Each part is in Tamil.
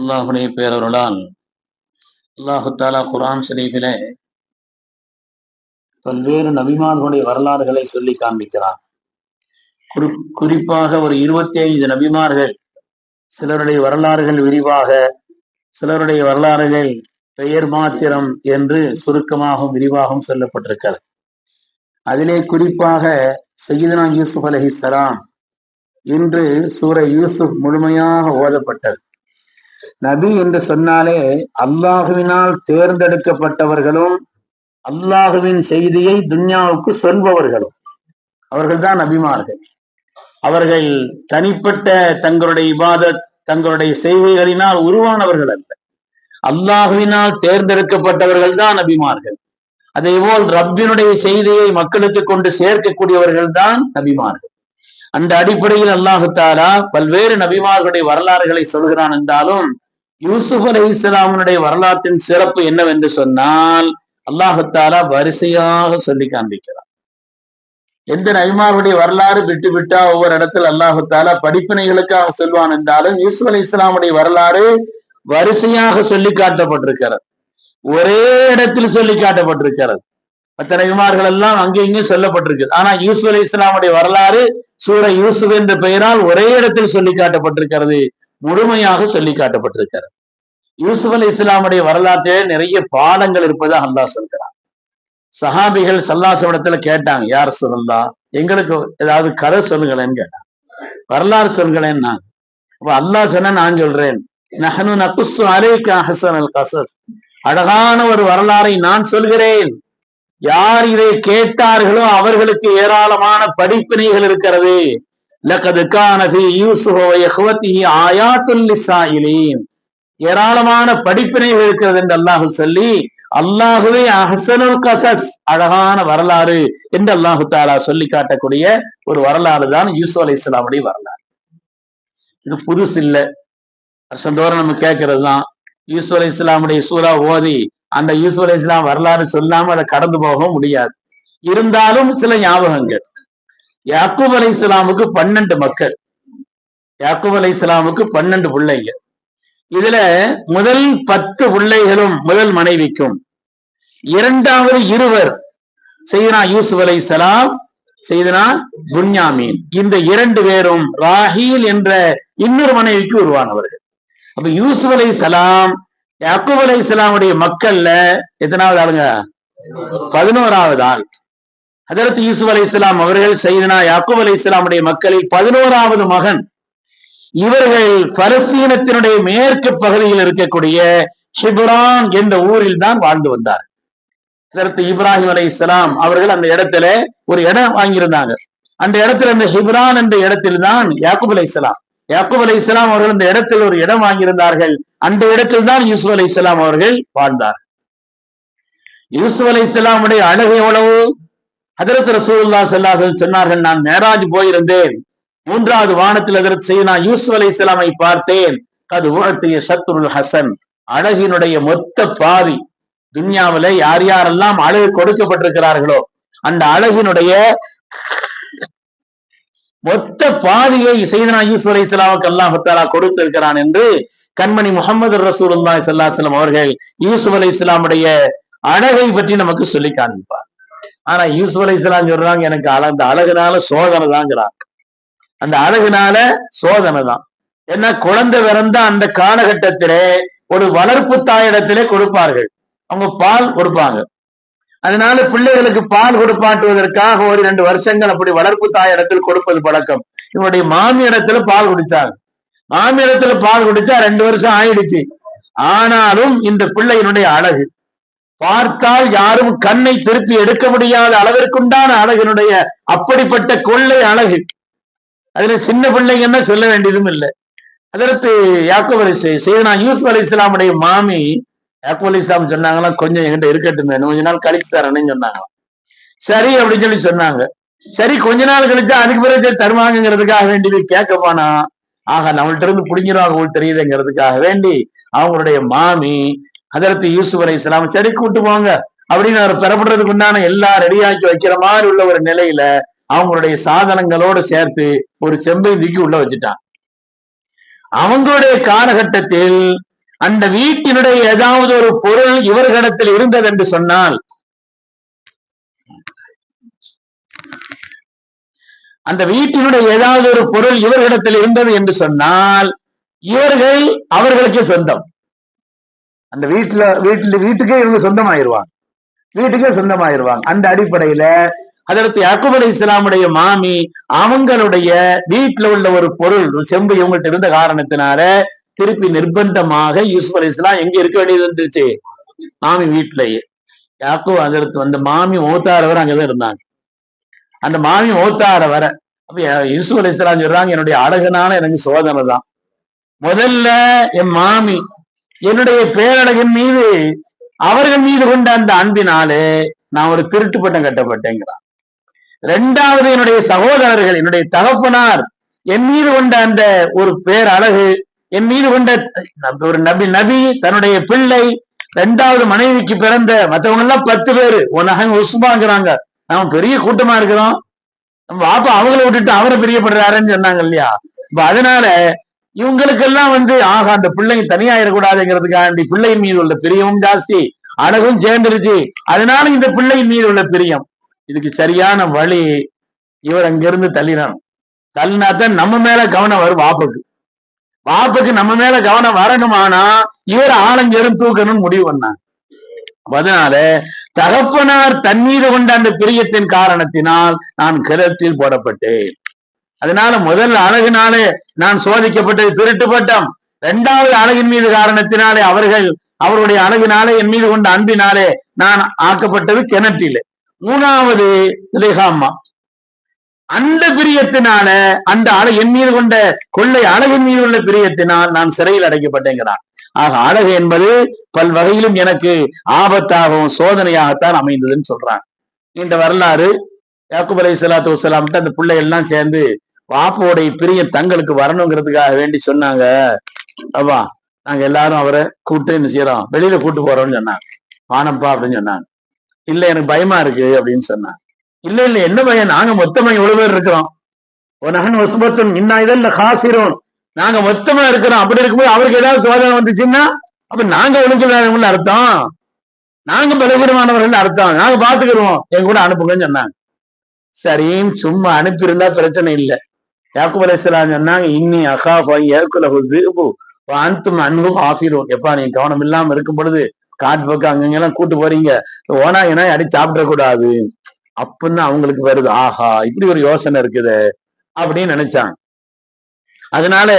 அல்லாஹுடைய பேரருளால் அல்லாஹு தாலா குரான் ஷரீஃபிலே பல்வேறு நபிமார்களுடைய வரலாறுகளை சொல்லி காண்பிக்கிறார் குறி குறிப்பாக ஒரு இருபத்தி ஐந்து நபிமார்கள் சிலருடைய வரலாறுகள் விரிவாக சிலருடைய வரலாறுகள் பெயர் மாத்திரம் என்று சுருக்கமாகவும் விரிவாகவும் சொல்லப்பட்டிருக்கிறது. அதிலே குறிப்பாக சையீதனா யூசுப் அலஹிஸ்லாம் இன்று சூர யூசுப் முழுமையாக ஓதப்பட்டது. நபி என்று சொன்னாலே அல்லாஹுவினால் தேர்ந்தெடுக்கப்பட்டவர்களும் அல்லாஹுவின் செய்தியை துன்யாவுக்கு சொல்பவர்களும். அவர்கள்தான் நபிமார்கள். அவர்கள் தனிப்பட்ட தங்களுடைய இபாதத் தங்களுடைய செய்கைகளினால் உருவானவர்கள் அல்ல. அல்லாஹுவினால் தேர்ந்தெடுக்கப்பட்டவர்கள் தான் நபிமார்கள். அதே போல் ரப்பினுடைய செய்தியை மக்களுக்கு கொண்டு சேர்க்கக்கூடியவர்கள் தான் நபிமார்கள். அந்த அடிப்படையில் அல்லாஹு தாலா பல்வேறு நபிமார்களுடைய வரலாறுகளை சொல்கிறான் என்றாலும் யூசுப் அலி இஸ்லாமனுடைய வரலாற்றின் சிறப்பு என்னவென்று சொன்னால் அல்லாஹத்தால வரிசையாக சொல்லி காண்பிக்கிறார் எந்த நபிமாருடைய வரலாறு விட்டு விட்டா ஒவ்வொரு இடத்துல அல்லாஹத்தால படிப்பினைகளுக்காக சொல்வான் என்றாலும் யூசுப் அலி இஸ்லாமுடைய வரலாறு வரிசையாக சொல்லி காட்டப்பட்டிருக்கிறது. ஒரே இடத்தில் சொல்லி காட்டப்பட்டிருக்கிறது. மற்ற நபிமார்கள் எல்லாம் அங்கே இங்கே சொல்லப்பட்டிருக்கு ஆனா யூசுப் அலி இஸ்லாமுடைய வரலாறு சூர யூசுப் என்ற பெயரால் ஒரே இடத்தில் சொல்லி காட்டப்பட்டிருக்கிறது. முழுமையாக சொல்லி காட்டப்பட்டிருக்கிறது. யூசுப் அலி இஸ்லாமுடைய வரலாற்றிலே நிறைய பாடங்கள் இருப்பதாக அல்லாஹ் சொல்கிறான். சஹாபிகள் சல்லாசவனத்துல கேட்டாங்க யார் சொல்லா எங்களுக்கு ஏதாவது கதை சொல்லுங்களேன்னு கேட்டாங்க. வரலாறு சொல்லுங்களேன் நான் அப்ப அல்லாஹ் சொன்ன நான் சொல்றேன். நஹனு நகுசு அலைக்கா ஹசன் அல் கசஸ் அழகான ஒரு வரலாறை நான் சொல்கிறேன். யார் இதை கேட்டார்களோ அவர்களுக்கு ஏராளமான படிப்பினைகள் இருக்கிறது. ஏராளமான படிப்பினைகள் இருக்கிறது என்று அல்லாஹு சொல்லி அல்லாஹுவே அஹசனுல் கசஸ் அழகான வரலாறு என்று அல்லாஹு தாலா சொல்லி காட்டக்கூடிய ஒரு வரலாறு தான் யூசு அலி இஸ்லாமுடைய வரலாறு. இது புதுசு இல்லை. வருஷந்தோறும் நம்ம கேட்கறது தான் யூசு அலி இஸ்லாமுடைய சூறா ஓதி அந்த யூசு அலி இஸ்லாம் வரலாறு சொல்லாம அதை கடந்து போக முடியாது. இருந்தாலும் சில ஞாபகங்கள். யாக்கூப் அலை இஸ்லாமுக்கு பன்னெண்டு மக்கள். யாக்கூப் அலை இஸ்லாமுக்கு பன்னெண்டு பிள்ளைங்க இதுல முதல் பத்து பிள்ளைகளும் முதல் மனைவிக்கும். இரண்டாவது இருவர் செய்தனா யூசுப் அலை சலாம் செய்தனா புன்யாமீன். இந்த இரண்டு பேரும் ராஹீல் என்ற இன்னொரு மனைவிக்கு உருவானவர்கள். அப்ப யூசுப் அலை சலாம் யாக்கூப் அலை இஸ்லாமுடைய மக்கள்ல எத்தனாவது ஆளுங்க? பதினோராவது ஆள். அதற்கு யூசுப் அலை இஸ்லாம் அவர்கள் செய்தனா யாக்கூப் அலை இஸ்லாமுடைய மக்களில் பதினோராவது மகன். இவர்கள் பலஸ்தீனத்தினுடைய மேற்கு பகுதியில் இருக்கக்கூடிய ஹிப்ரான் என்ற ஊரில் தான் வாழ்ந்து வந்தார். இதற்கு இப்ராஹிம் அலை இஸ்லாம் அவர்கள் அந்த இடத்துல ஒரு இடம் வாங்கியிருந்தாங்க. அந்த இடத்துல அந்த ஹிப்ரான் என்ற இடத்தில் தான் யாக்குப் அலை இஸ்லாம் யாக்குப் அலை இஸ்லாம் அவர்கள் அந்த இடத்தில் ஒரு இடம் வாங்கியிருந்தார்கள். அந்த இடத்தில் தான் யூசுப் அலை இஸ்லாம் அவர்கள் வாழ்ந்தார். யூசுப் அலை இஸ்லாமுடைய அழகு எவ்வளவு? அதற்கு ரசூல்லா செல்லாசல் சொன்னார்கள் நான் மேராஜ் போயிருந்தேன். மூன்றாவது வானத்தில் அதற்கு செய்ய நான் யூசுப் அலை இஸ்லாமை பார்த்தேன். அது உணர்த்திய சத்ருல் ஹசன். அழகினுடைய மொத்த பாதி துன்யாவில யார் யாரெல்லாம் அழகு கொடுக்கப்பட்டிருக்கிறார்களோ அந்த அழகினுடைய மொத்த பாதியை செய்தனா யூசுப் அலை இஸ்லாமுக்கு அல்லாஹாலா கொடுத்திருக்கிறான் என்று கண்மணி முகமது ரசூல்லா சல்லாஹ் அவர்கள் யூசுப் அலி இஸ்லாமுடைய அழகை பற்றி நமக்கு சொல்லி காண்பிப்பார். ஆனா யூசுப் இஸ்லாம் சொல்றாங்க எனக்கு அந்த அழகுனால சோதனை தாங்கிறாங்க அந்த அழகுனால சோதனை தான் என்ன குழந்தை பிறந்த அந்த காலகட்டத்திலே ஒரு வளர்ப்பு தாயிடத்திலே கொடுப்பார்கள். அவங்க பால் கொடுப்பாங்க. அதனால பிள்ளைகளுக்கு பால் கொடுப்பாட்டுவதற்காக ஒரு ரெண்டு வருஷங்கள் அப்படி வளர்ப்பு தாயிடத்தில் கொடுப்பது பழக்கம். இவனுடைய மாமியிடத்துல பால் குடிச்சாங்க. மாமியிடத்துல பால் குடிச்சா ரெண்டு வருஷம் ஆயிடுச்சு. ஆனாலும் இந்த பிள்ளையினுடைய அழகு. பார்த்தால் யாரும் கண்ணை திருப்பி எடுக்க முடியாத அளவிற்குண்டான அழகினுடைய அப்படிப்பட்ட கொள்ளை அழகு. அதுல சின்ன பிள்ளைங்கன்னா சொல்ல வேண்டியதும் இல்லை. அதற்கு யாக்கோப் அலி செய்தனா யூசுப் அலி இஸ்லாமுடைய மாமி யாக்கோ அலி இஸ்லாம் சொன்னாங்களாம் கொஞ்சம் என்கிட்ட இருக்கட்டும் கொஞ்ச நாள் கழிச்சு தரேன்னு சொன்னாங்களாம். சரி அப்படின்னு சொல்லி சொன்னாங்க. சரி கொஞ்ச நாள் கழிச்சா அதுக்கு பிறகு தருவாங்கிறதுக்காக வேண்டி கேட்க போனா ஆக நம்மள்ட்ட இருந்து புடிஞ்சிருவாங்க தெரியுதுங்கிறதுக்காக வேண்டி அவங்களுடைய மாமி அதற்கு யூசுப் அலி இஸ்லாம் சரி கூட்டு போங்க. அப்படின்னு அவர் பெறப்படுறதுக்கு உண்டான எல்லாம் ரெடியாக்கி வைக்கிற மாதிரி உள்ள ஒரு நிலையில அவங்களுடைய சாதனங்களோடு சேர்த்து ஒரு செம்பை தூக்கி உள்ள வச்சுட்டான். அவங்களுடைய காலகட்டத்தில் அந்த வீட்டினுடைய ஏதாவது ஒரு பொருள் இவர்களிடத்தில் இருந்தது என்று சொன்னால் அந்த வீட்டினுடைய ஏதாவது ஒரு பொருள் இவர்களிடத்தில் இருந்தது என்று சொன்னால் இவர்கள் அவர்களுக்கு சொந்தம். அந்த வீட்டுல வீட்டுல வீட்டுக்கே இவங்க சொந்தமாயிருவாங்க. வீட்டுக்கே சொந்தமாயிருவாங்க. அந்த அடிப்படையில அதற்கு யாக்குப் அலி இஸ்லாமுடைய மாமி அவங்களுடைய வீட்டுல உள்ள ஒரு பொருள் செம்பு இவங்கள்ட்ட இருந்த காரணத்தினால திருப்பி நிர்பந்தமாக யூசுப் அலி இஸ்லாம் எங்க இருக்க வேண்டியது வந்துருச்சு மாமி வீட்டிலேயே. யாக்கோ அதற்கு அந்த மாமி மூத்தார வரை அங்கதான் இருந்தாங்க. அந்த மாமி மூத்தார வர அப்ப யூசுப் அலி இஸ்லாம் சொல்றாங்க என்னுடைய அழகுனால எனக்கு சோதனை தான் முதல்ல என் மாமி என்னுடைய பேரழகின் மீது அவர்கள் மீது கொண்ட அந்த அன்பினாலே நான் ஒரு திருட்டு பட்டம் கட்டப்பட்டேங்கிறான் ரெண்டாவது என்னுடைய சகோதரர்கள் என்னுடைய தகப்பனார் என் மீது கொண்ட அந்த ஒரு பேரழகு என் மீது கொண்ட ஒரு நபி நபி தன்னுடைய பிள்ளை ரெண்டாவது மனைவிக்கு பிறந்த மற்றவங்க எல்லாம் பத்து பேரு உனக உசுமாங்கிறாங்க நாம பெரிய கூட்டமா இருக்கிறோம். நம்ம பாப்பா அவங்கள விட்டுட்டு அவரை பிரியப்படுறாருன்னு சொன்னாங்க இல்லையா? இப்ப அதனால இவங்களுக்கெல்லாம் வந்து ஆகா அந்த பிள்ளைங்க தனியாயிடக்கூடாதுங்கிறதுக்காண்டி பிள்ளையின் மீது உள்ள பிரியமும் ஜாஸ்தி. அழகும் சேர்ந்துருச்சு. அதனால இந்த பிள்ளையின் மீது உள்ள பிரியம். இதுக்கு சரியான வழி இவர் அங்கிருந்து தள்ளினான் தள்ளினாத்தான் நம்ம மேல கவனம் வரும் வாப்புக்கு. வாப்புக்கு நம்ம மேல கவனம் வரணுமானா இவர் ஆளுங்கரும் தூக்கணும்னு முடிவு பண்ணாங்க அதனால தகப்பனார் தன் மீது கொண்ட அந்த பிரியத்தின் காரணத்தினால் நான் கிரத்தில் போடப்பட்டேன். அதனால முதல் அழகினாலே நான் சோதிக்கப்பட்டது திருட்டு பட்டம் இரண்டாவது அழகின் மீது காரணத்தினாலே அவர்கள் அவருடைய அழகினாலே என் மீது கொண்ட அன்பினாலே நான் ஆக்கப்பட்டது கிணற்றிலே. மூணாவது லிஹாமா அந்த பிரியத்தினால அந்த அழகு என் மீது கொண்ட கொள்ளை அழகின் மீது உள்ள பிரியத்தினால் நான் சிறையில் அடைக்கப்பட்டேங்கிறான் ஆக அழகு என்பது பல்வகையிலும் எனக்கு ஆபத்தாகவும் சோதனையாகத்தான் அமைந்ததுன்னு சொல்றான் இந்த வரலாறு யாக்குப் அலை சலாத்து வசலாம்ட்டு அந்த பிள்ளை எல்லாம் சேர்ந்து பாப்போடைய பிரியம் தங்களுக்கு வரணுங்கிறதுக்காக வேண்டி சொன்னாங்க. அப்பா நாங்க எல்லாரும் அவரை கூப்பிட்டு என்ன செய்யறோம்? வெளியில கூட்டு போறோம்னு சொன்னாங்க. வானப்பா அப்படின்னு சொன்னாங்க. இல்ல எனக்கு பயமா இருக்கு அப்படின்னு சொன்னாங்க. இல்ல இல்ல என்ன பயம்? நாங்க மொத்தமா இவ்வளவு பேர் இருக்கிறோம். நகன் வசுபத்தன் இன்னும் இதல்ல காசிரோம் நாங்க மொத்தமா இருக்கிறோம். அப்படி இருக்கும்போது அவருக்கு ஏதாவது சோதனை வந்துச்சுன்னா அப்ப நாங்க ஒழுங்கு அர்த்தம். நாங்க பலவீனமானவர்கள் அர்த்தம். நாங்க பாத்துக்கிறோம் எங்க கூட அனுப்புங்கன்னு சொன்னாங்க. சரின்னு சும்மா அனுப்பியிருந்தா பிரச்சனை இல்லை. யாக்குப் அலைசலாம் சொன்னாங்க இன்னி அகாஃபா ஏற்குலகு அந்தும் அன்பும் ஆஃபிரும் எப்பா நீ கவனம் இல்லாம இருக்கும் பொழுது காட்டு பக்கம் அங்கங்கெல்லாம் கூட்டு போறீங்க. ஓனா ஏன்னா அடி சாப்பிட கூடாது. அப்படின்னு அவங்களுக்கு வருது ஆஹா இப்படி ஒரு யோசனை இருக்குது அப்படின்னு நினைச்சாங்க. அதனால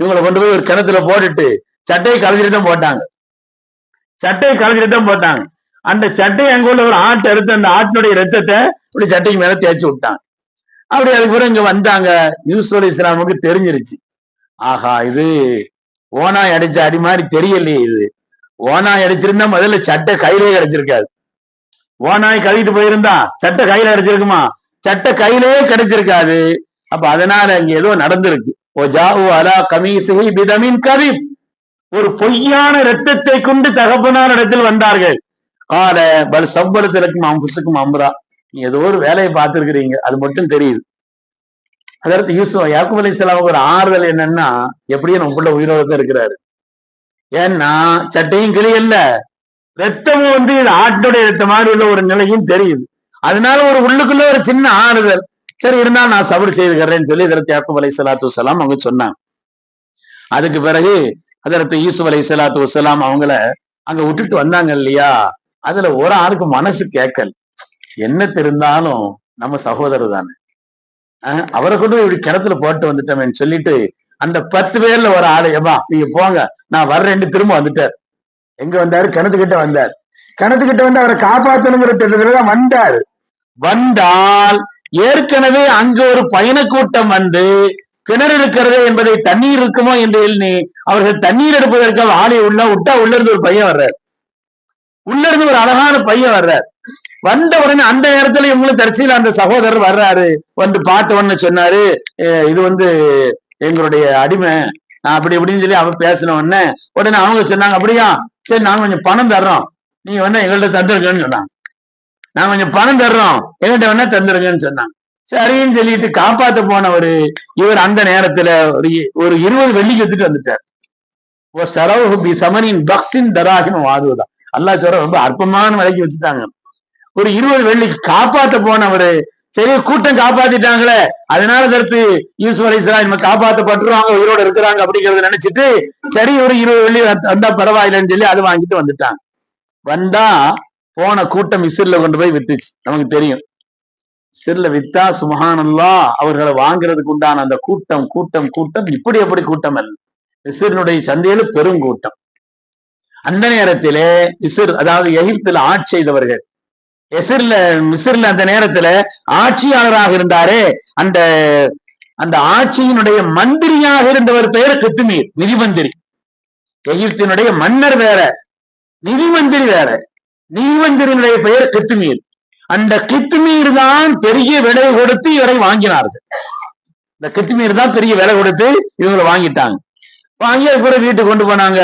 இவங்களை கொண்டு போய் ஒரு கிணத்துல போட்டுட்டு சட்டையை கலைஞ்சிட்டு தான் போட்டாங்க. சட்டையை கலைஞ்சிட்டு தான் போட்டாங்க. அந்த சட்டையை அங்க உள்ள ஒரு ஆட்டை எடுத்து அந்த ஆட்டினுடைய ரத்தத்தை இப்படி சட்டைக்கு மேல தேய்ச்சி விட்டாங்க. அப்படி அது கூட இங்க வந்தாங்க. யூசுப் இஸ்லாமுக்கு தெரிஞ்சிருச்சு. ஆஹா இது ஓனாய் அடிச்ச அடி மாதிரி தெரியலையே இது. ஓனாய் அடிச்சிருந்தா முதல்ல சட்டை கையிலே கிடைச்சிருக்காது. ஓனாய் கழுவிட்டு போயிருந்தா சட்டை கையில கிடைச்சிருக்குமா? சட்டை கையிலே கிடைச்சிருக்காது. அப்ப அதனால அங்க ஏதோ நடந்திருக்கு. ஓ ஜாவு அலா கவிப் ஒரு பொய்யான ரத்தத்தை கொண்டு தகப்பனார் இடத்தில் வந்தார்கள். கால பல் சவ்வரத்திற்கும் அம்புசுக்கும் நீங்க ஏதோ ஒரு வேலையை பார்த்துருக்கிறீங்க அது மட்டும் தெரியுது. அதற்கு யூசுஃப் யாக்குப் அலி இஸ்லாமுக்கு ஒரு ஆறுதல் என்னன்னா எப்படியும் நம்ம பிள்ளை உயிரோட தான் இருக்கிறாரு. ஏன்னா சட்டையும் கிளியல்ல ரத்தமும் வந்து ஆட்டுடைய ரத்த மாதிரி உள்ள ஒரு நிலையும் தெரியுது. அதனால ஒரு உள்ளுக்குள்ள ஒரு சின்ன ஆறுதல். சரி இருந்தா நான் சபர் செய்துக்கிறேன்னு சொல்லி இதற்கு யாக்குப் அலை சலாத்து வலாம் அவங்க சொன்னாங்க. அதுக்கு பிறகு அதற்கு யூசுப் அலை சலாத்து வலாம் அவங்கள அங்க விட்டுட்டு வந்தாங்க இல்லையா? அதுல ஒரு ஆளுக்கு மனசு கேட்கல. என்ன தெரிந்தாலும் நம்ம சகோதரர் தானே. அவரை கொண்டு போய் இப்படி கிணத்துல போட்டு வந்துட்டோமேன்னு சொல்லிட்டு அந்த பத்து பேர்ல ஒரு ஆளு ஏமா நீங்க போங்க. நான் வர்றேன்னு திரும்ப வந்துட்டார். எங்க வந்தாரு? கிணத்துக்கிட்ட வந்தார். கிணத்துக்கிட்ட வந்து அவரை காப்பாத்தணுங்கிற திட்டத்துலதான் வந்தார். வந்தால் ஏற்கனவே அங்க ஒரு பயண கூட்டம் வந்து கிணறு இருக்கிறது என்பதை தண்ணீர் இருக்குமோ என்று எண்ணி அவர்கள் தண்ணீர் எடுப்பதற்காக ஆலை உள்ள விட்டா உள்ள இருந்து ஒரு பையன் வர்றார். உள்ள இருந்து ஒரு அழகான பையன் வர்றார். வந்த உடனே அந்த நேரத்துல இவங்களும் தரிசையில் அந்த சகோதரர் வர்றாரு. வந்து பார்த்த உடனே சொன்னாரு இது வந்து எங்களுடைய அடிமை. நான் அப்படி இப்படின்னு சொல்லி அவன் பேசின உடனே உடனே அவங்க சொன்னாங்க அப்படியா? சரி நாங்க கொஞ்சம் பணம் தர்றோம். நீங்க வேணா எங்கள்கிட்ட தந்துருக்கன்னு சொன்னாங்க. நாங்க கொஞ்சம் பணம் தர்றோம். எங்கள்கிட்ட வேணா தந்துருங்கன்னு சொன்னாங்க. சரின்னு சொல்லிட்டு காப்பாத்த போனவர் இவர் அந்த நேரத்துல ஒரு ஒரு இருபது வெள்ளிக்கு எடுத்துட்டு வந்துட்டார். ஓ சரவு பி சமனின் பக்ஸின் தராகின் வாதுவதா அல்லாஹ் சொல்ற ரொம்ப அற்பமான விலைக்கு வச்சுட்டாங்க ஒரு இருபது வெள்ளிக்கு காப்பாத்த போனவரு. சரி கூட்டம் காப்பாத்திட்டாங்களே. அதனால தடுத்து யூசுப் அலி நம்ம காப்பாத்தப்பட்டுருவாங்க உயிரோட இருக்கிறாங்க அப்படிங்கறத நினைச்சிட்டு சரி ஒரு இருபது வெள்ளி வந்தா பரவாயில்லைன்னு சொல்லி அதை வாங்கிட்டு வந்துட்டாங்க வந்தா போன கூட்டம் இஸ்ரில கொண்டு போய் வித்துச்சு. நமக்கு தெரியும். சிறுல வித்தா சுமஹானல்லா அவர்களை வாங்குறதுக்கு உண்டான அந்த கூட்டம் கூட்டம் கூட்டம் இப்படி எப்படி கூட்டம் அல்ல? இஸ்ரனுடைய சந்தையில பெரும் கூட்டம். அந்த நேரத்திலே இஸ்ர் அதாவது எகிப்துல ஆட்சி செய்தவர்கள் எசிர்ல மிசிர்ல அந்த நேரத்துல ஆட்சியாளராக இருந்தாரே அந்த அந்த ஆட்சியினுடைய மந்திரியாக இருந்தவர் பெயர் கித்துமீர் நிதி மந்திரி எகிப்தினுடைய மன்னர் வேற நிதி மந்திரி வேற. நிதி மந்திரியினுடைய பெயர் கித்துமீர் அந்த கித்துமீர் தான் பெரிய விலை கொடுத்து இவரை வாங்கினார்கள். இந்த கித்துமீர் தான் பெரிய விலை கொடுத்து இவங்களை வாங்கிட்டாங்க. வாங்கி கூட வீட்டுக்கு கொண்டு போனாங்க.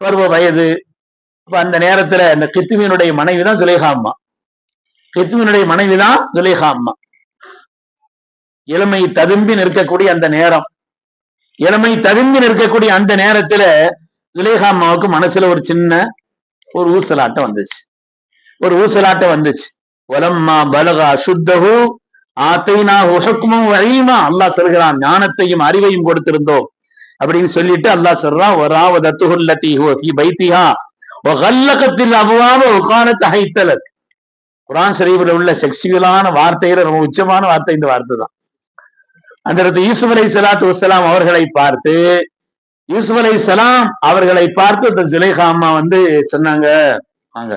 பருவ வயது. அப்ப அந்த நேரத்துல இந்த கித்துமீனுடைய மனைவி தான் சுலேகாம்மா அம்மா மனைவிதான் மனைவி அம்மா. இளமை ததும்பி நிற்கக்கூடிய அந்த நேரம். இளமை ததும்பி நிற்கக்கூடிய அந்த நேரத்துல சுலேகா அம்மாவுக்கு மனசுல ஒரு சின்ன ஒரு ஊசலாட்டம் வந்துச்சு. ஒரு ஊசலாட்டம் வந்துச்சு. ஒலம்மா பலகா சுத்தகு ஆத்தைனா உஹக்குமும் வழியுமா அல்லாஹ் சொல்கிறான் ஞானத்தையும் அறிவையும் கொடுத்திருந்தோம். அப்படின்னு சொல்லிட்டு அல்லாஹ் சொல்றான் வராவதத்துகுல்லத்தி ஹுவ ஃபீ பைத்திஹா. வகல்லகத்தில் அபுவாப உகானத் தகைத்தலர் குரான் ஷரீஃபில் உள்ள செக்ஷுவலான வார்த்தையில ரொம்ப உச்சமான வார்த்தை இந்த வார்த்தை தான். அந்த இடத்து யூசுப் அலை சலாத்து வசலாம் அவர்களை பார்த்து யூசுப் அலை சலாம் அவர்களை பார்த்து இந்த ஜுலேஹா அம்மா வந்து சொன்னாங்க. வாங்க.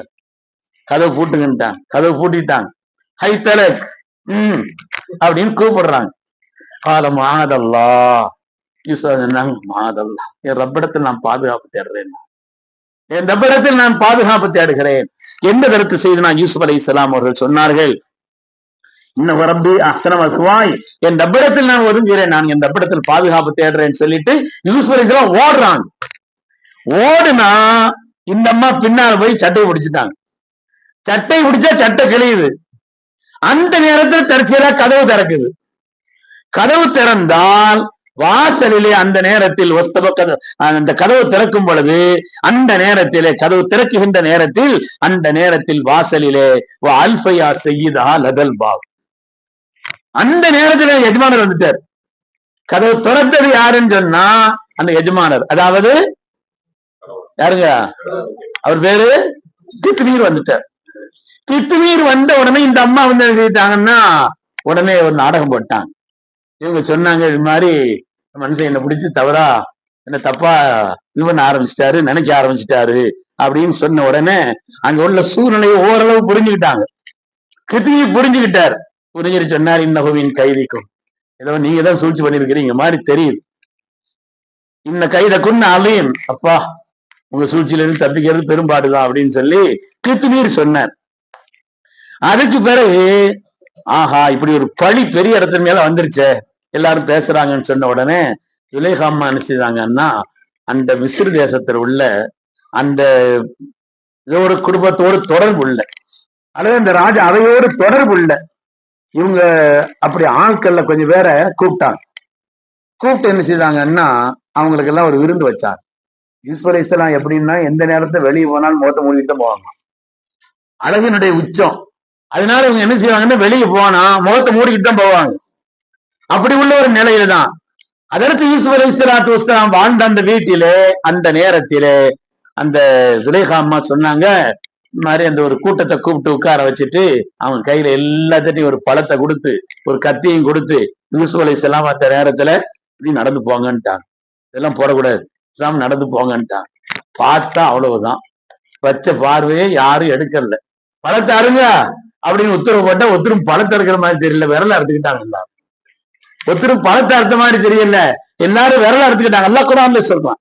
கதவு பூட்டுங்கன்ட்டாங்க கதவு பூட்டிட்டாங்க ஹை தலக். உம் அப்படின்னு கூப்பிடுறாங்க. கால மாதல்லா. யூசுப் சொன்னாங்க மாதல்லா. என் ரப்பிடத்தில் நான் பாதுகாப்பு தேடுறேன். என் ரப்பிடத்தில் நான் பாதுகாப்பு தேடுகிறேன். என்ன கருத்து செய்து நான் யூசுப் அலை இஸ்லாம் அவர்கள் சொன்னார்கள்? இன்னும் ரப்பி அசனம் அசுவாய் என் ரப்பிடத்தில் நான் ஒதுங்குகிறேன். நான் என் ரப்பிடத்தில் பாதுகாப்பு தேடுறேன்னு சொல்லிட்டு யூசுப் அலை இஸ்லாம் ஓடுறாங்க. ஓடுனா இந்த அம்மா பின்னால போய் சட்டையை பிடிச்சிட்டாங்க. சட்டை பிடிச்சா சட்டை கிழியுது. அந்த நேரத்தில் தற்செயலா கதவு திறக்குது. கதவு திறந்தால் வாசலிலே அந்த நேரத்தில் கத அந்த கதவு திறக்கும் பொழுது அந்த நேரத்திலே கதவு திறக்குகின்ற நேரத்தில் அந்த நேரத்தில் வாசலிலே அல்பையா செய்யுதா லதல் பாவ். அந்த நேரத்தில் எஜமானர் வந்துட்டார். கதவு திறந்தது யாருன்னு சொன்னா அந்த எஜமானர். அதாவது யாருங்க? அவர் பேரு? பித்மீர் வந்துட்டார். பித்மீர் வந்த உடனே இந்த அம்மா வந்து செய்தாங்கன்னா உடனே ஒரு நாடகம் போட்டாங்க. இவங்க சொன்னாங்க இது மாதிரி மனுஷன் என்ன பிடிச்சி தவறா என்ன தப்பா இது பண்ண ஆரம்பிச்சிட்டாரு நினைக்க ஆரம்பிச்சிட்டாரு அப்படின்னு சொன்ன உடனே அங்க உள்ள சூழ்நிலையை ஓரளவு புரிஞ்சுக்கிட்டாங்க. கிருத்தியை புரிஞ்சுக்கிட்டார். புரிஞ்சுட்டு சொன்னார் இன்னகுவின் கைதிக்கும். ஏதோ நீங்க தான் சூழ்ச்சி பண்ணிருக்கிறீங்க மாதிரி தெரியுது. இந்த குன்னு அலையும் அப்பா உங்க சூழ்ச்சியில இருந்து தப்பிக்கிறது பெரும்பாடுதான் அப்படின்னு சொல்லி கிருத்துமீர் சொன்னார். அதுக்கு பிறகு ஆஹா இப்படி ஒரு பழி பெரிய இடத்தின் மேல வந்துருச்சே. எல்லாரும் பேசுறாங்கன்னு சொன்ன உடனே விலேகாமா என்ன செய்தாங்கன்னா அந்த மிஸ்ரு தேசத்தில் உள்ள அந்த ஒரு குடும்பத்தோடு தொடர்பு உள்ள அல்லது அந்த ராஜா அவையோடு தொடர்பு உள்ள இவங்க அப்படி ஆட்கள்ல கொஞ்சம் பேரை கூப்பிட்டாங்க. கூப்பிட்டு என்ன செய்தாங்கன்னா அவங்களுக்கு எல்லாம் ஒரு விருந்து வச்சாங்க. ஈஸ்வர இஸ்லாம் எப்படின்னா எந்த நேரத்தை வெளியே போனாலும் முகத்தை மூடிட்டு தான் போவாங்க. அழகினுடைய உச்சம். அதனால இவங்க என்ன செய்வாங்கன்னா வெளியே போனா முகத்தை மூடிக்கிட்டு தான் போவாங்க. அப்படி உள்ள ஒரு நிலையில தான் அதற்கு ஈஸ்வர இஸ்லாத்து வஸ்லாம் வாழ்ந்த அந்த வீட்டிலே அந்த நேரத்திலே அந்த சுலேகா அம்மா சொன்னாங்க மாதிரி அந்த ஒரு கூட்டத்தை கூப்பிட்டு உட்கார வச்சுட்டு அவங்க கையில எல்லாத்தையும் ஒரு பழத்தை கொடுத்து ஒரு கத்தியும் கொடுத்து யூசுப் அலி இஸ்லாம் அந்த நேரத்துல இப்படி நடந்து போங்கன்ட்டாங்க இதெல்லாம் போடக்கூடாது. இஸ்லாம் நடந்து போங்கன்ட்டாங்க பார்த்தா அவ்வளவுதான். வச்ச பார்வையே யாரும் எடுக்கல. பழத்தை அருங்க அப்படின்னு உத்தரவு போட்டா ஒருத்தரும் பழத்தை இருக்கிற மாதிரி தெரியல விரல அறுத்துக்கிட்டாங்க எல்லாம் ஒருத்தரும் பழத்தை அறுத்த மாதிரி தெரியல. எல்லாரும் விரல அறுத்துக்கிட்டாங்க. எல்லாம் குரான்ல சொல்றான்.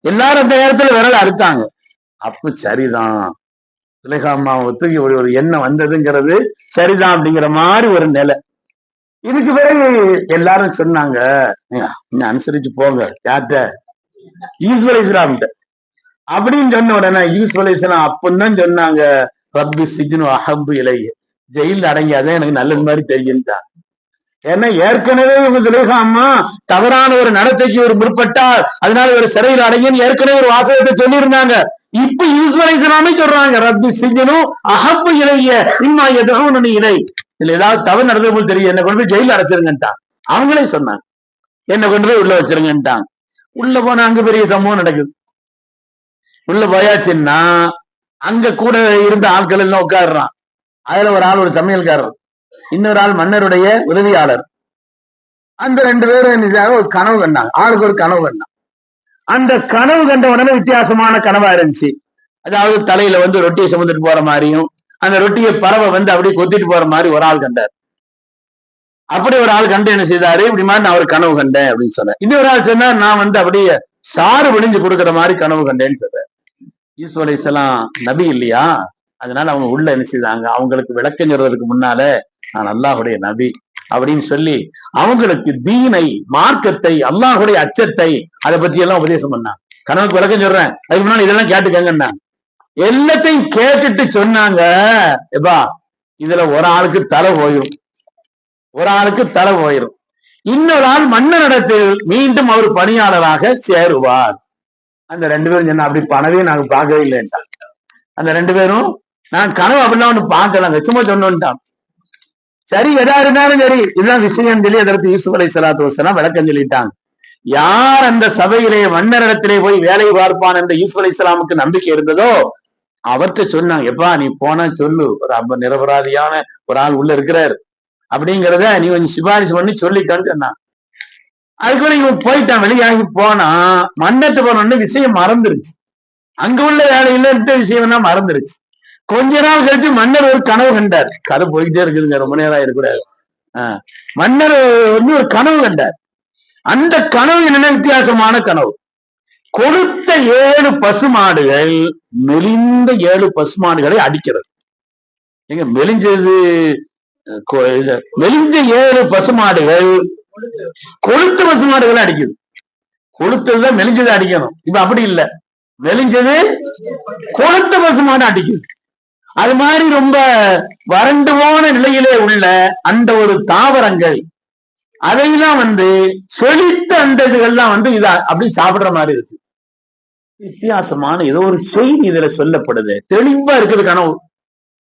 எல்லாரும் அந்த நேரத்துல விரல அறுத்தாங்க. அப்ப சரிதான். சுலேகாமா ஒத்துக்கி ஒரு ஒரு எண்ணம் வந்ததுங்கிறது சரிதான் அப்படிங்கிற மாதிரி ஒரு நிலை. இதுக்கு பிறகு எல்லாரும் சொன்னாங்க நீங்க இன்னும் அனுசரிச்சு போங்க யார்கிட்ட? யூஸ்வல் இஸ்லாம்கிட்ட அப்படின்னு சொன்ன உடனே யூஸ்வல் இஸ்லாம் அப்பந்தான் சொன்னாங்க ரப்பி சிஜினு அஹப்பு இலைய. ஜெயில அடங்கியாதான் எனக்கு நல்லது மாதிரி தெரியும்ட்டான். ஏன்னா ஏற்கனவே இவங்க துலேகா அம்மா தவறான ஒரு நடத்தைக்கு ஒரு முற்பட்டார். அதனால ஒரு சிறையில் அடங்கின்னு ஏற்கனவே ஒரு வாசகத்தை சொல்லியிருந்தாங்க. இப்ப யூசுப் சொல்றாங்க. ரப்பி சிங்கனும் அகப்பு இளைய இம்மா எதுவும் இலை. இதுல ஏதாவது தவறு நடந்தது போல் தெரியும் என்ன கொண்டு போய் ஜெயில அடைச்சிருங்கன்ட்டான். அவங்களே சொன்னாங்க. என்ன கொண்டு போய் உள்ள வச்சிருங்கன்ட்டாங்க. உள்ள போனா அங்க பெரிய சம்பவம் நடக்குது. உள்ள போயாச்சுன்னா அங்க கூட இருந்த ஆட்கள் எல்லாம் உட்காடுறான் அதுல ஒரு ஆள் ஒரு சமையல்காரர். இன்னொரு ஆள் மன்னருடைய உதவியாளர். அந்த ரெண்டு பேரும் ஒரு கனவு கண்டாங்க. ஆளுக்கு ஒரு கனவு கண்டாங்க. அந்த கனவு கண்ட உடனே வித்தியாசமான கனவா இருந்துச்சு. அதாவது தலையில வந்து ரொட்டியை சுமந்துட்டு போற மாதிரியும் அந்த ரொட்டியை பறவை வந்து அப்படியே கொத்திட்டு போற மாதிரி ஒரு ஆள் கண்டார். அப்படி ஒரு ஆள் கண்டு என்ன செய்தாரு? இப்படி மாதிரி நான் ஒரு கனவு கண்டேன் அப்படின்னு சொன்னேன் இன்னொரு ஆள் சொன்னா நான் வந்து அப்படியே சாறு விழிஞ்சு கொடுக்குற மாதிரி கனவு கண்டேன்னு சொல்றேன் யூசுப் அலைஹிஸ்ஸலாம் நபி இல்லையா? அதனால அவங்க உள்ள என்ன செய்தாங்க? அவங்களுக்கு விளக்கம் சொல்றதுக்கு முன்னால நான் அல்லாஹுடைய நபி அப்படின்னு சொல்லி அவங்களுக்கு தீனை மார்க்கத்தை அல்லாஹுடைய அச்சத்தை அதை பத்தி எல்லாம் உபதேசம் பண்ணான் கனவுக்கு விளக்கம் சொல்றேன். அதுக்கு முன்னாடி இதெல்லாம் கேட்டுக்கங்கண்ணா. எல்லாத்தையும் கேட்டுட்டு சொன்னாங்க. எப்பா இதுல ஒரு ஆளுக்கு தலை போயிடும் ஒரு ஆளுக்கு தலை போயிடும் இன்னொரு ஆள் மன்னனிடத்தில் மீண்டும் அவர் பணியாளராக சேருவார். அந்த ரெண்டு பேரும் சொன்ன அப்படி பணவே நாங்க பார்க்கவே இல்லைன்ட்டாங்க அந்த ரெண்டு பேரும் நான் கனவு அப்படிலாம் ஒண்ணு பார்க்கலாங்க. சும்மா சொன்னோன்ட்டான். சரி எதா இருந்தாலும் சரி. இதுதான் விஷயம் சொல்லி அதற்கு யூசுப் அலை சலாத்து வசலாம் விளக்கம் சொல்லிட்டாங்க. யார் அந்த சபையிலே மன்னரிடத்திலே போய் வேலை பார்ப்பான் என்ற யூசுப் அலை இஸ்லாமுக்கு நம்பிக்கை இருந்ததோ அவர்கிட்ட சொன்னாங்க எப்பா நீ போனா சொல்லு. ஒரு ரொம்ப நிரபராதியான ஒரு ஆள் உள்ள இருக்கிறார். அப்படிங்கிறத நீ கொஞ்சம் சிபாரிசு பண்ணி சொல்லிட்டான்னு சொன்னான் அதுக்குள்ள இவன் போயிட்டான் வெளியாகி போனா மன்னத்து போன விஷயம் மறந்துருச்சு. அங்க உள்ள வேலையில விஷயம் விஷயம்னா மறந்துருச்சு. கொஞ்ச நாள் கழிச்சு மன்னர் ஒரு கனவு கண்டார். கதை போய்கிட்டே இருக்குதுங்க ரொம்ப நேரம் இருக்கக்கூடாது ஆஹ் மன்னர் வந்து ஒரு கனவு கண்டார். அந்த கனவு என்னன்னா வித்தியாசமான கனவு? கொடுத்த ஏழு பசுமாடுகள் மெலிந்த ஏழு பசுமாடுகளை அடிக்கிறது. எங்க மெலிஞ்சது மெலிஞ்ச ஏழு பசுமாடுகள் கொளுத்த பசுமாடுகளை அடிக்குது. கொளுத்ததுதான் மெலிஞ்சதை அடிக்கணும். இப்ப அப்படி இல்ல. மெலிஞ்சது கொளுத்த பசுமாடு அடிக்குது. அது மாதிரி ரொம்ப வறண்டு போன நிலையிலே உள்ள அந்த ஒரு தாவரங்கள் அதையெல்லாம் வந்து செழித்த அந்த இதுகள்லாம் வந்து இதா அப்படி சாப்பிடுற மாதிரி இருக்கு. வித்தியாசமான ஏதோ ஒரு செய்தி இதுல சொல்லப்படுது. தெளிவா இருக்குது கனவு.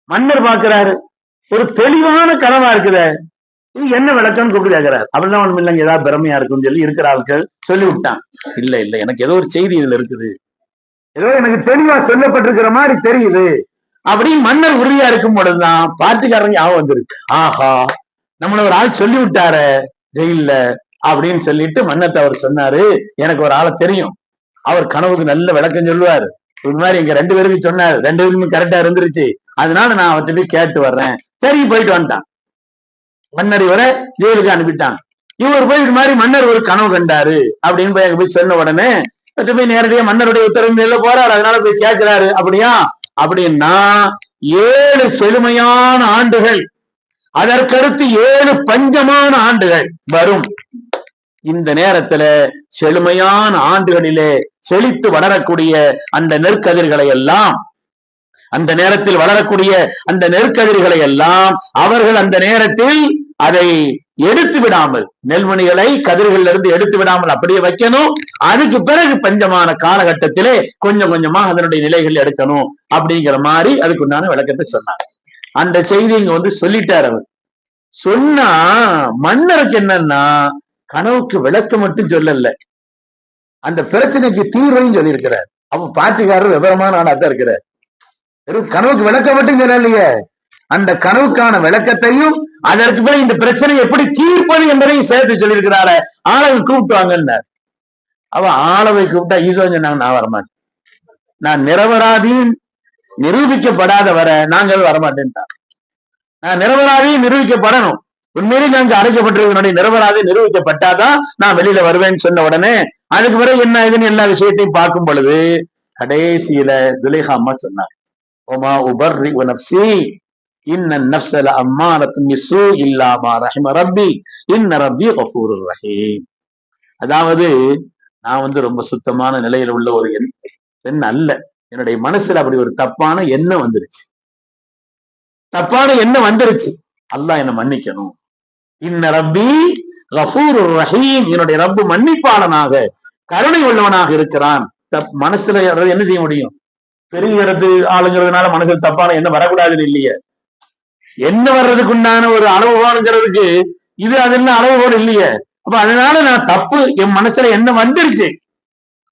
மன்னர் பாக்குறாரு ஒரு தெளிவான கனவா இருக்குதே. இது என்ன விளக்கம்னு கூப்பிட்டு கேக்குறாரு அப்படிலாம் ஒண்ணும் இல்லைங்க. ஏதாவது பிரமையா இருக்கும்னு சொல்லி இருக்கிற ஆட்கள் சொல்லி விட்டான். இல்ல இல்ல. எனக்கு ஏதோ ஒரு செய்தி இதுல இருக்குது. ஏதோ எனக்கு தெளிவா சொல்லப்பட்டிருக்கிற மாதிரி தெரியுது. அப்படி மன்னர் உறுதியா இருக்கும் பொழுதுதான் பார்த்துக்காரங்க ஞாபகம் வந்திருக்கு. ஆஹா நம்மள ஒரு ஆள் சொல்லி விட்டாரே ஜெயில்ல அப்படின்னு சொல்லிட்டு மன்னத்தை அவர் சொன்னாரு. எனக்கு ஒரு ஆளை தெரியும். அவர் கனவுக்கு நல்ல விளக்கம் சொல்லுவாரு. இது மாதிரி எங்க ரெண்டு பேருக்கும் சொன்னாரு. ரெண்டு பேருமே கரெக்டா இருந்துருச்சு. அதனால நான் அவர்கிட்ட போய் கேட்டு வர்றேன். சரி போயிட்டு வந்துட்டான். மன்னர் இவரை ஜெயிலுக்கு அனுப்பிட்டான். இவர் போய் இது மாதிரி மன்னர் ஒரு கனவு கண்டாரு அப்படின்னு போய் அங்க போய் சொன்ன உடனே போய் நேரடியா மன்னருடைய உத்தரவு மேல போறாரு. அதனால போய் கேட்கிறாரு அப்படியா? அப்படின்னா ஏழு செழுமையான ஆண்டுகள். அதற்கடுத்து ஏழு பஞ்சமான ஆண்டுகள் வரும். இந்த நேரத்துல செழுமையான ஆண்டுகளிலே செழித்து வளரக்கூடிய அந்த நெற்கதிர்களை எல்லாம் அந்த நேரத்தில் வளரக்கூடிய அந்த நெற்கதிர்களை எல்லாம் அவர்கள் அந்த நேரத்தில் அதை எடுத்து விடாமல் நெல்மணிகளை கதிர்கள் இருந்து எடுத்து விடாமல் அப்படியே வைக்கணும். அதுக்கு பிறகு பஞ்சமான காலகட்டத்திலே கொஞ்சம் கொஞ்சமா அதனுடைய நிலைகள் எடுக்கணும் அப்படிங்கிற மாதிரி அதுக்கு உண்டான விளக்கத்தை சொன்னார். அந்த செய்தி இங்க வந்து சொல்லிட்டார் அவர். சொன்னா மன்னருக்கு என்னன்னா கனவுக்கு விளக்கம் மட்டும் சொல்லல. அந்த பிரச்சனைக்கு தீர்வையும் சொல்லியிருக்கிறார். அவன் பாட்டுக்காரர் விவரமான ஆளா தான் இருக்கிறார். வெறும் கனவுக்கு விளக்கம் மட்டும் சொல்லலையே. அந்த கனவுக்கான விளக்கத்தையும் அதற்கு பிறகு இந்த பிரச்சனை எப்படி தீர்ப்பது என்பதையும் சேர்த்து சொல்லியிருக்கிறாரு. ஆளவை கூப்பிட்டு வாங்கன்னார் அவ ஆளவை கூப்பிட்டா ஈசோ சொன்னாங்க நான் வரமாட்டேன். நான் நிரபராதியும் நிரூபிக்கப்படாத வர நாங்கள் வரமாட்டேன்ட்டான் நான் நிரபராதியும் நிரூபிக்கப்படணும். உண்மையிலே நாங்க அடைக்கப்பட்டிருக்கனுடைய நிரபராதி நிரூபிக்கப்பட்டாதான் நான் வெளியில வருவேன்னு சொன்ன உடனே அதுக்கு பிறகு என்ன இதுன்னு எல்லா விஷயத்தையும் பார்க்கும் பொழுது கடைசியில துலேஹா அம்மா சொன்னாங்க உபர் உபர்ரி நப்சி இன்ன நப்சல அம்மாரத்தும் இசு இல்லாமா ரஹிம ரப்பி இன்ன ரப்பி கஃபூர் ரஹீம் அதாவது நான் வந்து ரொம்ப சுத்தமான நிலையில உள்ள ஒரு எண் பெண் அல்ல. என்னுடைய மனசுல அப்படி ஒரு தப்பான எண்ணம் வந்துருச்சு. தப்பான எண்ணம் வந்துருச்சு. அல்லாஹ் என்னை மன்னிக்கணும். இன்ன ரப்பி கஃபூர் ரஹீம் என்னுடைய ரப்பு மன்னிப்பாளனாக கருணை உள்ளவனாக இருக்கிறான். தப் மனசுல என்ன செய்ய முடியும்? பெருங்கிறது ஆளுங்கிறதுனால மனசுல தப்பான என்ன வரக்கூடாதுன்னு இல்லையே. என்ன வர்றதுக்கு உண்டான ஒரு அளவுகோலுங்கிறதுக்கு இது அது என்ன அளவுகோடு இல்லையே? அப்ப அதனால நான் தப்பு என் மனசுல என்ன வந்துருச்சு?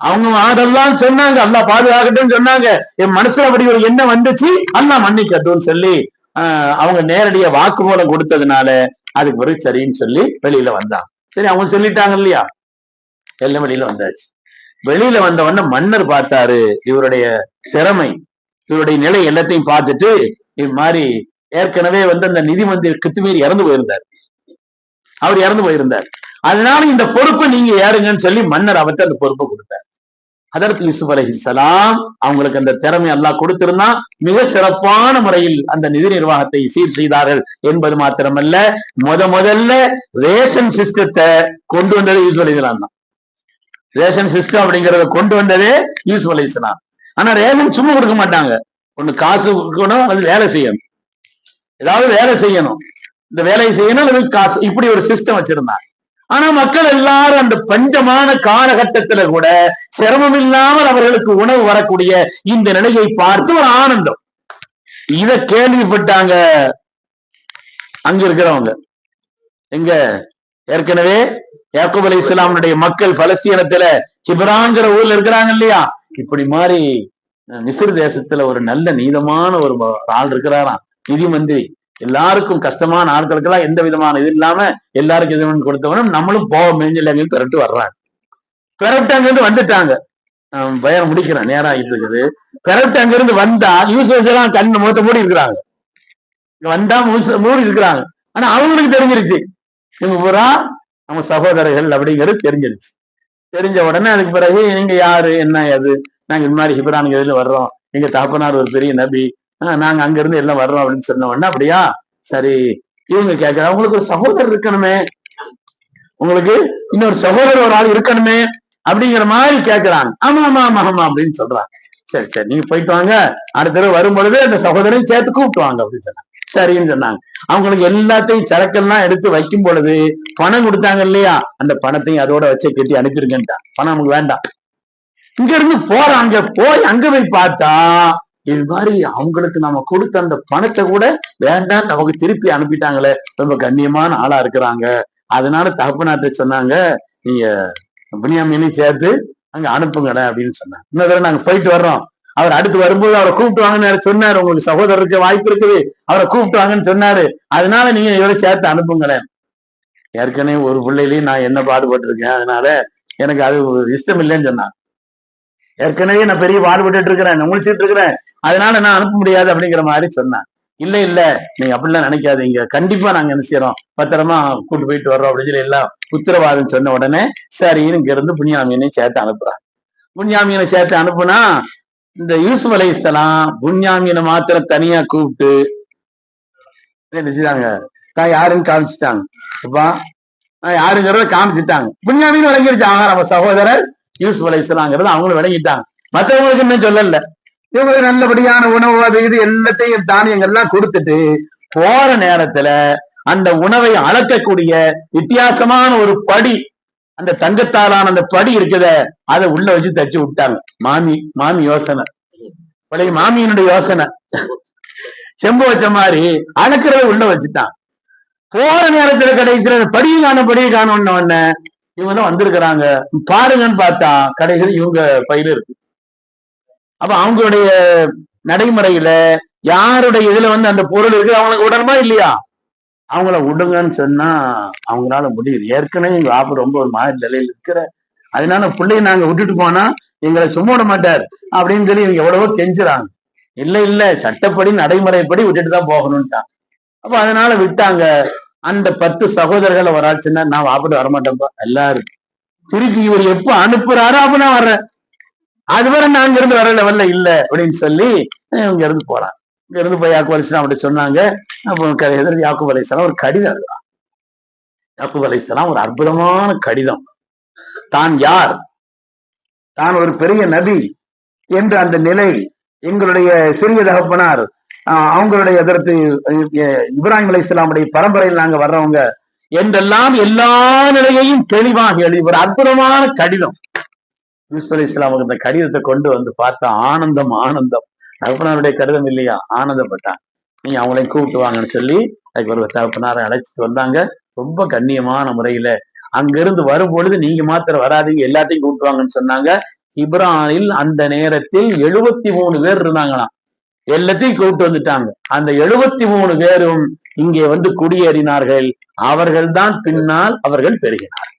அவங்க அதெல்லாம் சொன்னாங்க அல்லாஹ் பாதுகாக்கட்டும் சொன்னாங்க. என் மனசுல அப்படி ஒரு எண்ணம் வந்துச்சு அல்லாஹ் மன்னிக்கட்டும்னு சொல்லி ஆஹ் அவங்க நேரடியா வாக்குமூலம் கொடுத்ததுனால அதுக்கு பிறகு சரின்னு சொல்லி வெளியில வந்தாங்க சரி அவங்க சொல்லிட்டாங்க இல்லையா? எல்லாம் வெளியில வந்தாச்சு. வெளியில வந்த உடனே மன்னர் பார்த்தாரு இவருடைய திறமை இவருடைய நிலை எல்லாத்தையும் பார்த்துட்டு இது மாதிரி ஏற்கனவே வந்து அந்த நிதி மந்திரி கித்துமீறி இறந்து போயிருந்தார். அவர் இறந்து போயிருந்தார். அதனால இந்த பொறுப்பை நீங்க ஏறுங்கன்னு சொல்லி மன்னர் அவர்கிட்ட அந்த பொறுப்பை கொடுத்தார். அதற்கு யூசுப் அலைஹிஸ்ஸலாம் அவங்களுக்கு அந்த திறமை எல்லாம் கொடுத்திருந்தான் மிக சிறப்பான முறையில் அந்த நிதி நிர்வாகத்தை சீர் செய்தார்கள் என்பது மாத்திரமல்ல முத முதல்ல ரேஷன் சிஸ்டத்தை கொண்டு வந்தது யூசுப் அலிஸ்லாம் தான். ரேஷன் சிஸ்டம் அப்படிங்கறத கொண்டு வந்ததே யூசுப் அலிஸ்லாம் ஆனா ரேஷன் சும்மா கொடுக்க மாட்டாங்க. ஒண்ணு காசு கொடுக்கணும் அது வேலை செய்யணும். ஏதாவது வேலை செய்யணும். இந்த வேலையை செய்யணும் அல்லது காசு இப்படி ஒரு சிஸ்டம் வச்சிருந்தாங்க. ஆனா மக்கள் எல்லாரும் அந்த பஞ்சமான காலகட்டத்துல கூட சிரமம் இல்லாமல் அவர்களுக்கு உணவு வரக்கூடிய இந்த நிலையை பார்த்து ஒரு ஆனந்தம். இத கேள்விப்பட்டாங்க. அங்க இருக்கிறவங்க. எங்க? ஏற்கனவே யாக்கூப் அலி இஸ்லாமுடைய மக்கள் பலஸ்தீனத்துல கிபராங்கிற ஊர்ல இருக்கிறாங்க இல்லையா? இப்படி மாதிரி மிஸ்ர் தேசத்துல ஒரு நல்ல நீதமான ஒரு ஆள் இருக்கிறாராம். நிதி மந்திரி எல்லாருக்கும் கஷ்டமான ஆட்களுக்கெல்லாம் எந்த விதமான இது இல்லாம எல்லாருக்கும் இது கொடுத்தவனும் நம்மளும் போக மேஞ்சல் அங்கே பெறட்டு வர்றாங்க. பெறட்டு அங்கிருந்து வந்துட்டாங்க. ஆஹ் பயணம் முடிக்கிறேன் நேரம் ஆகிட்டு இருக்குது பெறட்டு அங்கிருந்து வந்தா யூசர்ஸ் எல்லாம் கண்ணு மூத்த மூடி இருக்கிறாங்க. வந்தா மூடி இருக்கிறாங்க. ஆனா அவங்களுக்கு தெரிஞ்சிருச்சு. இவங்க பூரா நம்ம சகோதரர்கள் அப்படிங்கிறது தெரிஞ்சிருச்சு. தெரிஞ்ச உடனே அதுக்கு பிறகு நீங்க யாரு? என்ன அது நாங்க இந்த மாதிரி ஹிப்ரான் இதுல வர்றோம். எங்க தாப்பனார் ஒரு பெரிய நபி. நாங்க அங்க இருந்து எல்லாம் வர்றோம் அப்படின்னு சொன்ன உடனே அப்படியா? சரி. இவங்க கேட்கற அவங்களுக்கு ஒரு சகோதரர் இருக்கணுமே. உங்களுக்கு இன்னொரு சகோதரர் ஒரு ஆள் இருக்கணுமே. அப்படிங்கிற மாதிரி கேட்கறாங்க. ஆமா ஆமா ஆமா ஆமா அப்படின்னு சொல்றாங்க. சரி சரி நீங்க போயிட்டு வாங்க. அடுத்த தடவை வரும்பொழுது அந்த சகோதரையும் சேர்த்து கூப்பிட்டு வாங்க அப்படின்னு சொன்னாங்க. சரின்னு சொன்னாங்க. அவங்களுக்கு எல்லாத்தையும் சரக்கெல்லாம் எடுத்து வைக்கும் பொழுது பணம் கொடுத்தாங்க இல்லையா? அந்த பணத்தையும் அதோட வச்சு கட்டி அனுப்பிருக்கேன்ட்டான் பணம் நமக்கு வேண்டாம். இங்க இருந்து போறாங்க. போய் அங்க போய் பார்த்தா இது மாதிரி அவங்களுக்கு நம்ம கொடுத்த அந்த பணத்தை கூட வேண்டாம் நமக்கு திருப்பி அனுப்பிட்டாங்களே. ரொம்ப கண்ணியமான ஆளா இருக்கிறாங்க. அதனால தகப்பனாட்ட சொன்னாங்க நீங்க புனியாமீனையும் சேர்த்து அங்க அனுப்புங்கடா அப்படின்னு சொன்னாங்க. இன்னொரு தடவை நாங்க போயிட்டு வர்றோம். அவர் அடுத்து வரும்போது அவரை கூப்பிட்டு வாங்கன்னு சொன்னாரு. உங்களுக்கு சகோதரருக்கு வாய்ப்பு இருக்குது. அவரை கூப்பிட்டு வாங்கன்னு சொன்னாரு. அதனால நீங்க இவரை சேர்த்து அனுப்புங்களேன் ஏற்கனவே ஒரு பிள்ளையிலையும் நான் என்ன பாடுபட்டிருக்கேன். அதனால எனக்கு அது இஷ்டம் இல்லைன்னு சொன்னாங்க. ஏற்கனவே நான் பெரிய பாடுபட்டு இருக்கிறேன் முழிச்சிட்டு இருக்கிறேன். அதனால நான் அனுப்ப முடியாது அப்படிங்கிற மாதிரி சொன்னேன். இல்ல இல்ல நீங்க அப்படிலாம் நினைக்காதீங்க. கண்டிப்பா நாங்க என்ன செய்யறோம் பத்திரமா கூட்டு போயிட்டு வர்றோம் அப்படின்னு சொல்லி எல்லாம் உத்தரவாதம் சொன்ன உடனே சரின்னு இங்க இருந்து புண்ணியாமியனையும் சேர்த்து அனுப்புறான். புண்ணியாமியனை சேர்த்து அனுப்புனா இந்த யூசுப் அலைஹிஸ்ஸலாம் புண்ணியாமியனை மாத்திரம் தனியா கூப்பிட்டு என்ன தான் யாருன்னு காமிச்சிட்டாங்க. அப்பா நான் யாருங்கிறத காமிச்சிட்டாங்க. புண்ணியாமின்னு விளங்கிருச்சு ஆஹா நம்ம சகோதரர். யூசுப் அலைஹிஸ்ஸலாங்கிறத அவங்களும் விளங்கிட்டாங்க. மற்றவங்களுக்கு இன்னும் சொல்லல. இவங்க நல்லபடியான உணவு அது இது எல்லாத்தையும் தானியங்கள்லாம் கொடுத்துட்டு போற நேரத்துல அந்த உணவை அளக்கக்கூடிய வித்தியாசமான ஒரு படி அந்த தங்கத்தாலான அந்த படி இருக்குத அதை உள்ள வச்சு தச்சு விட்டாங்க. மாமி மாமி யோசனை. பழைய மாமியினுடைய யோசனை. செம்பு வச்ச மாதிரி அளக்கிறத உள்ள வச்சுட்டான். போற நேரத்துல கடைசியில படியும் படியை காண படியை காணோன்ன இவங்க தான் வந்திருக்கிறாங்க. பாருங்கன்னு பார்த்தா கடைகள் இவங்க பயில இருக்கு. அப்ப அவங்களுடைய நடைமுறையில யாருடைய இதுல வந்து அந்த பொருள் இருக்கு? அவங்களுக்கு உடனுமா இல்லையா? அவங்கள விடுங்கன்னு சொன்னா அவங்களால முடியுது. ஏற்கனவே எங்க ஆப்பு ரொம்ப ஒரு மாதிரி நிலையில் இருக்கிற அதனால பிள்ளைய நாங்க விட்டுட்டு போனா எங்களை சும்மா விட மாட்டார் அப்படின்னு சொல்லி இவங்க எவ்வளவோ கெஞ்சுறாங்க. இல்ல இல்ல சட்டப்படி நடைமுறைப்படி விட்டுட்டு தான் போகணும்ட்டான். அப்ப அதனால விட்டாங்க. அந்த பத்து சகோதரர்களை ஒரு ஆள் சின்ன நான் வாப்பிட்டு வரமாட்டேன்ப்பா எல்லாரும். திருப்பி இவர் எப்ப அனுப்புறாரோ அப்ப நான் வர்றேன். அதுவரை நான் இங்க இருந்து வர லெவல்ல இல்ல அப்படின்னு சொல்லி இங்க இருந்து போறான். இங்க இருந்து போய் யாக்கு அலிஸ்லாம் அப்படி சொன்னாங்க. அப்போ க- யாக்கு யாக்கூப் அலிஸ்லாம் ஒரு கடிதம் எழுதுறான் யாக்கு அலிஸ்லாம் ஒரு அற்புதமான கடிதம். தான் யார்? தான் ஒரு பெரிய நபி. என்ற அந்த நிலை எங்களுடைய சிறிய தகப்பனார் அவங்களுடைய எதிர்த்து இப்ராஹிம் அலி இஸ்லாமுடைய பரம்பரையில் நாங்க வர்றவங்க என்றெல்லாம் எல்லா நிலையையும் தெளிவாக எழுதி ஒரு அற்புதமான கடிதம். யூசுப் அலி இஸ்லாமுக்கு இந்த கடிதத்தை கொண்டு வந்து பார்த்தா ஆனந்தம் ஆனந்தம். தகப்பனாருடைய கடிதம் இல்லையா? ஆனந்தப்பட்டான். நீங்க அவங்களையும் கூப்பிட்டு வாங்கன்னு சொல்லி அதுக்கு ஒரு தகப்பனாரை அழைச்சிட்டு வந்தாங்க. ரொம்ப கண்ணியமான முறையில. அங்கிருந்து வரும் பொழுது நீங்க மாத்திரம் வராதீங்க எல்லாத்தையும் கூப்பிட்டு வாங்கன்னு சொன்னாங்க. இப்ரானில் அந்த நேரத்தில் எழுபத்தி மூணு பேர் இருந்தாங்களாம். எல்லாத்தையும் கூப்பிட்டு வந்துட்டாங்க. அந்த எழுபத்தி மூணு பேரும் இங்கே வந்து குடியேறினார்கள். அவர்கள்தான் பின்னால் அவர்கள் பெறுகிறார்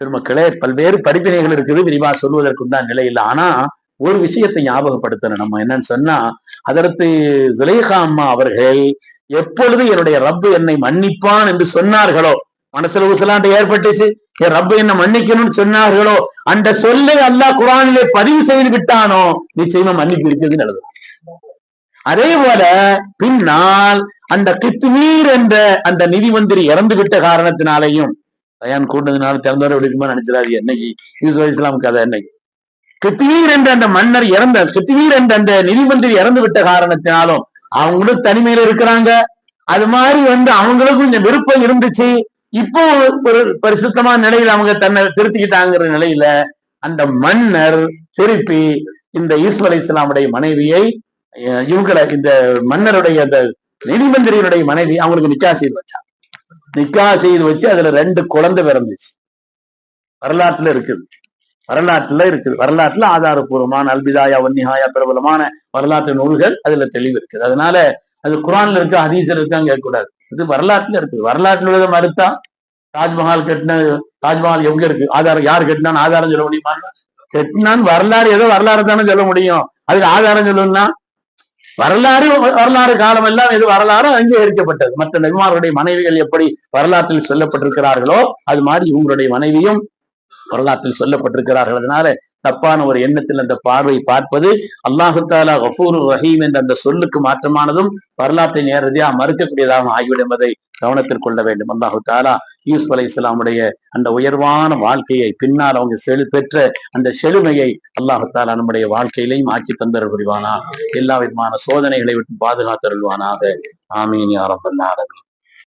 திருமக்களே பல்வேறு படிப்பினைகள் இருக்குது. விரிவா சொல்வதற்கும் தான் நிலை இல்லை. ஆனா ஒரு விஷயத்தை ஞாபகப்படுத்தணும். நம்ம என்னன்னு சொன்னா அதற்கு சுலேகா அம்மா அவர்கள் எப்பொழுது என்னுடைய ரப்பு என்னை மன்னிப்பான் என்று சொன்னார்களோ மனசுல உசலாண்டு ஏற்பட்டுச்சு. என் ரப்ப என்ன மன்னிக்கணும்னு சொன்னார்களோ? அந்த சொல்லை அல்லாஹ் குரானிலே பதிவு செய்து விட்டானோ? நிச்சயமா மன்னிப்பு இருக்குது எழுதும் அதே போல பின்னால் அந்த கித்மீர் என்ற அந்த நிதி மந்திரி இறந்து விட்ட காரணத்தினாலையும் பயன் கூட்டத்தினால திறந்தோட விடுக்குமா நினைச்சிடாது என்னைக்கு? யூசுப் இஸ்லாம் கதை என்னைக்கு? கித்மீர் என்ற அந்த மன்னர் இறந்த கித்மீர் என்ற அந்த நிதி மந்திரி இறந்து விட்ட காரணத்தினாலும் அவங்களும் தனிமையில இருக்கிறாங்க. அது மாதிரி வந்து அவங்களுக்கும் கொஞ்சம் விருப்பம் இருந்துச்சு. இப்போ ஒரு பரிசுத்தமான நிலையில அவங்க தன்னை திருத்திக்கிட்டாங்கிற நிலையில அந்த மன்னர் திருப்பி இந்த யூசுப் அலி இஸ்லாமுடைய மனைவியை அஹ் இவங்களை இந்த மன்னருடைய அந்த நீதிமந்திரியுடைய மனைவி அவங்களுக்கு நிக்கா செய்து வச்சாங்க நிக்கா செய்து வச்சு அதுல ரெண்டு குழந்தை பிறந்துச்சு. வரலாற்றுல இருக்குது. வரலாற்றுல இருக்குது. வரலாற்றுல ஆதாரபூர்வமான அல்பிதாயா வன்னிஹாயா பிரபலமான வரலாற்று நூல்கள் அதுல தெளிவு இருக்குது. அதனால அது குரான்ல இருக்கு ஹதீஸ்ல இருக்கான்னு கேட்கக்கூடாது. இது வரலாற்றுல இருக்குது. வரலாற்றுல உள்ளதை மறுத்தா தாஜ்மஹால் கட்டின தாஜ்மஹால் எங்க இருக்கு? ஆதாரம் யார் கட்டினான்னு ஆதாரம் சொல்ல முடியுமா? கட்டினான்னு வரலாறு ஏதோ வரலாறு தானே சொல்ல முடியும். அதுக்கு ஆதாரம் சொல்லணும்னா வரலாறு வரலாறு காலம் எல்லாம் எது வரலாறு அங்கீகரிக்கப்பட்டது. மற்ற நபிமார்களுடைய மனைவிகள் எப்படி வரலாற்றில் சொல்லப்பட்டிருக்கிறார்களோ அது மாதிரி இவங்களுடைய மனைவியும் வரலாற்றில் சொல்லப்பட்டிருக்கிறார்கள். அதனால தப்பான ஒரு எண்ணத்தில் அந்த பார்வை பார்ப்பது அல்லாஹு தாலா கஃபூர் ரஹீம் என்ற அந்த சொல்லுக்கு மாற்றமானதும் வரலாற்றை நேரடியாக மறுக்கக்கூடியதாக ஆகிவிடும் என்பதை கவனத்தில் கொள்ள வேண்டும். அல்லாஹு தாலா யூஸ் அலை இஸ்லாமுடைய அந்த உயர்வான வாழ்க்கையை பின்னால் அவங்க செழு பெற்ற அந்த செழுமையை அல்லாஹு தாலா நம்முடைய வாழ்க்கையிலையும் ஆக்கி தந்தர் புரிவானா? எல்லா விதமான சோதனைகளை விட்டு பாதுகாத்தருள்வானாக ஆமீன் யாரப்பல்லாரமீன்